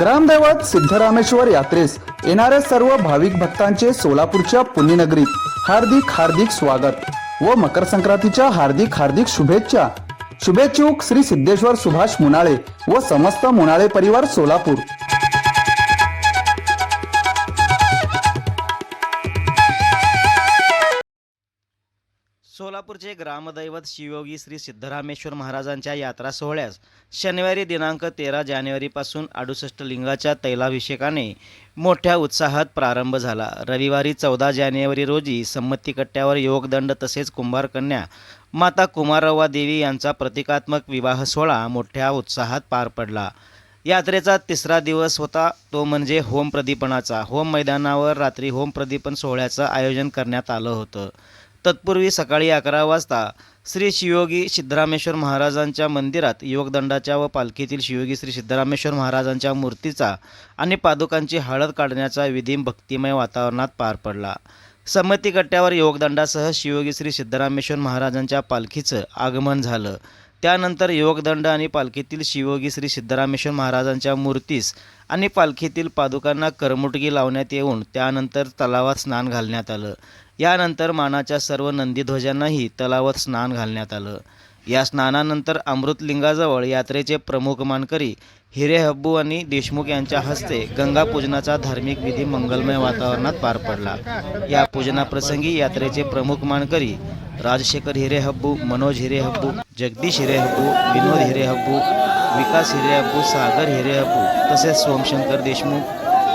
ग्रामदैवत सिद्धरामेश्वर यात्रेस येणाऱ्या सर्व भाविक भक्तांचे सोलापूरच्या पुण्यनगरीत हार्दिक हार्दिक स्वागत व मकर संक्रांतीच्या हार्दिक हार्दिक शुभेच्छा. शुभेच्छुक श्री सिद्धेश्वर सुभाष मुनाळे व समस्त मुनाळे परिवार सोलापूर. सोलापूरचे ग्रामदैवत शिवयोगी श्री सिद्धरामेश्वर महाराजांच्या यात्रा सोहळ्यास शनिवारी दिनांक तेरा जानेवारीपासून अडुसष्ट लिंगाच्या तैलाभिषेकाने मोठ्या उत्साहात प्रारंभ झाला. रविवारी चौदा जानेवारी रोजी संमती कट्ट्यावर योगदंड तसेच कुंभारकन्या माता कुमारव्वा देवी यांचा प्रतिकात्मक विवाह सोहळा मोठ्या उत्साहात पार पडला. यात्रेचा तिसरा दिवस होता. तो म्हणजे होम प्रदीपनाचा. होम मैदानावर रात्री होम प्रदीपन सोहळ्याचं आयोजन करण्यात आलं होतं. तत्पूर्वी सकाळी अकरा वाजता श्री शिवयोगी सिद्धरामेश्वर महाराजांच्या मंदिरात योगदंडाच्या व पालखीतील शिवयोगी श्री सिद्धरामेश्वर महाराजांच्या मूर्तीचा आणि पादुकांची हळद काढण्याचा विधी भक्तिमय वातावरणात पार पडला. समती कट्ट्यावर योगदंडासह शिवयोगी श्री सिद्धरामेश्वर महाराजांच्या पालखीचं आगमन झालं. त्यानंतर योगदंड आणि पालखीतील शिवयोगी श्री सिद्धरामेश्वर महाराजांच्या मूर्तीस आणि पालखीतील पादुकांना करमुटगी लावण्यात येऊन त्यानंतर तलावात स्नान घालण्यात आलं. यानंतर मानाच्या सर्व नंदीध्वजांनाही तलावात स्नान घालण्यात आलं. या स्नानानंतर अमृतलिंगाजवळ यात्रेचे प्रमुख मानकरी हिरे हब्बू आणि देशमुख यांच्या हस्ते गंगा पूजनाचा धार्मिक विधी मंगलमय वातावरणात पार पडला. या पूजनाप्रसंगी यात्रेचे प्रमुख मानकरी राजशेखर हिरे हब्बू मनोज हिरे हब्बू जगदीश हिरे हब्बू विनोद हिरे हब्बू विकास हिरे हब्बू सागर हिरे हब्बू तसेच सोमशंकर देशमुख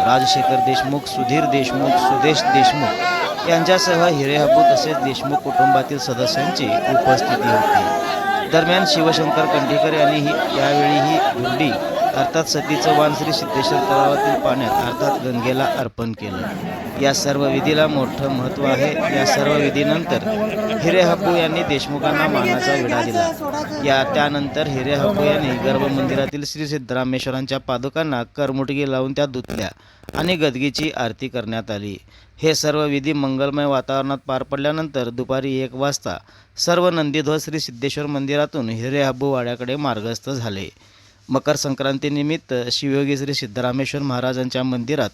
राजशेखर देशमुख सुधीर देशमुख सुदेश देशमुख यांच्यासह हिरे हब्बू तसेच देशमुख कुटुंबातील सदस्यांची उपस्थिती होती. दरम्यान शिवशंकर कंठीकर यांनीही यावेळीही ही अर्थात सतीचं वाण श्री सिद्धेश्वर तलावातील पाण्यात अर्थात गंगेला अर्पण केलं. या सर्व विधीला मोठं महत्त्व आहे. या सर्व विधीनंतर हिरे हप्पू यांनी देशमुखांना मानाचा विडा दिला. या त्यानंतर हिरे हप्पू यांनी गर्भमंदिरातील श्री सिद्धरामेश्वरांच्या पादुकांना करमुटगी लावून त्या धुतल्या आणि गदगीची आरती करण्यात आली. हे सर्व विधी मंगलमय वातावरणात पार पडल्यानंतर दुपारी एक वाजता सर्व नंदीध्वज श्री सिद्धेश्वर मंदिरातून हिरे हब्बू वाड्याकडे मार्गस्थ झाले. मकर संक्रांतीनिमित्त शिवयोगी श्री सिद्धरामेश्वर महाराजांच्या मंदिरात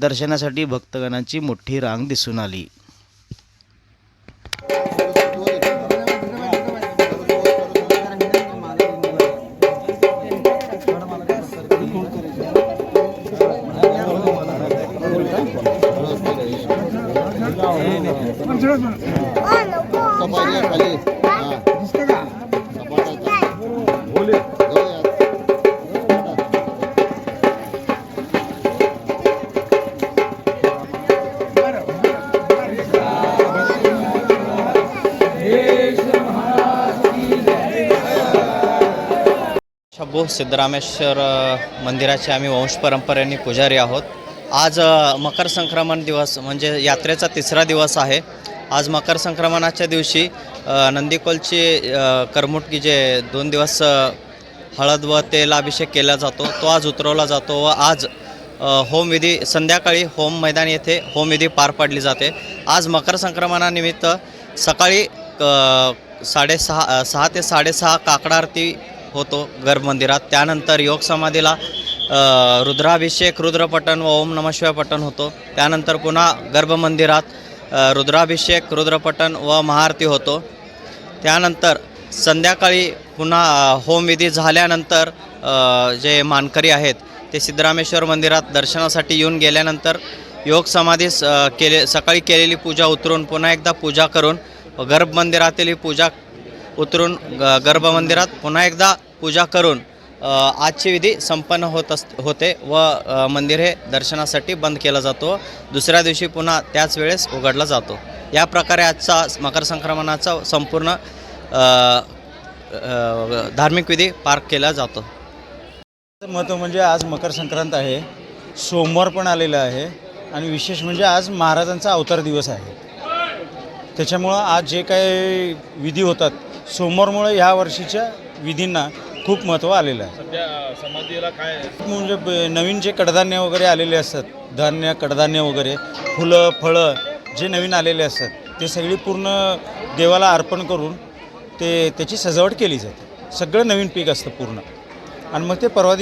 दर्शनासाठी भक्तगणांची मोठी रांग दिसून आली. कपाळी खाली सिद्धरामेश्वर मंदिराचे आम्ही वंश परंपरेने पुजारी आहोत. आज मकर संक्रमण दिवस म्हणजे यात्रेचा तिसरा दिवस आहे. आज मकर संक्रमणाच्या दिवशी नंदीकोलची करमुटकी जे दोन दिवस हळद व तेलाभिषेक केला जातो तो आज उतरवला जातो व आज होमविधी संध्याकाळी होम मैदान येथे होमविधी पार पाडली जाते. आज मकर संक्रमणानिमित्त सकाळी साडेसहा सहा ते साडेसहा काकडा आरती होतो गर्भमंदिरात त्यानंतर योग समाधीला रुद्राभिषेक रुद्रपठण व ओम नम पठण होतो. त्यानंतर पुन्हा गर्भमंदिरात रुद्राभिषेक रुद्रपठण व महाआरती होतो. त्यानंतर संध्याकाळी पुन्हा होमविधी झाल्यानंतर जे मानकरी आहेत ते सिद्धरामेश्वर मंदिरात दर्शनासाठी येऊन गेल्यानंतर योग समाधीस केले सकाळी केलेली पूजा उतरून पुन्हा एकदा पूजा करून गर्भमंदिरातील ही पूजा उतरून ग गर्भमंदिरात पुन्हा एकदा पूजा करून आजची विधी संपन्न होत अस होते व मंदिर हे दर्शनासाठी बंद केला जातो. दुसऱ्या दिवशी पुन्हा त्याच वेळेस उघडला जातो. या प्रकारे आजचा मकर संक्रमणाचा संपूर्ण धार्मिक विधी पार केला जातो. महत्त्व म्हणजे आज मकर संक्रांत आहे. सोमवार पण आलेला आहे आणि विशेष म्हणजे आज महाराजांचा अवतार दिवस आहे. त्याच्यामुळं आज जे काही विधी होतात सोमवारमुळे ह्या वर्षीच्या विधींना खूप महत्त्व आलेलं आहे. सध्या समाधीला काय म्हणजे ब- नवीन जे कडधान्य वगैरे आलेले असतात धान्य कडधान्य वगैरे फुलं फळं जे नवीन आलेले असतात ते सगळी पूर्ण देवाला अर्पण करून ते त्याची सजावट केली जाते. सगळं नवीन पीक असतं पूर्ण. आणि मग ते परवा दिवशी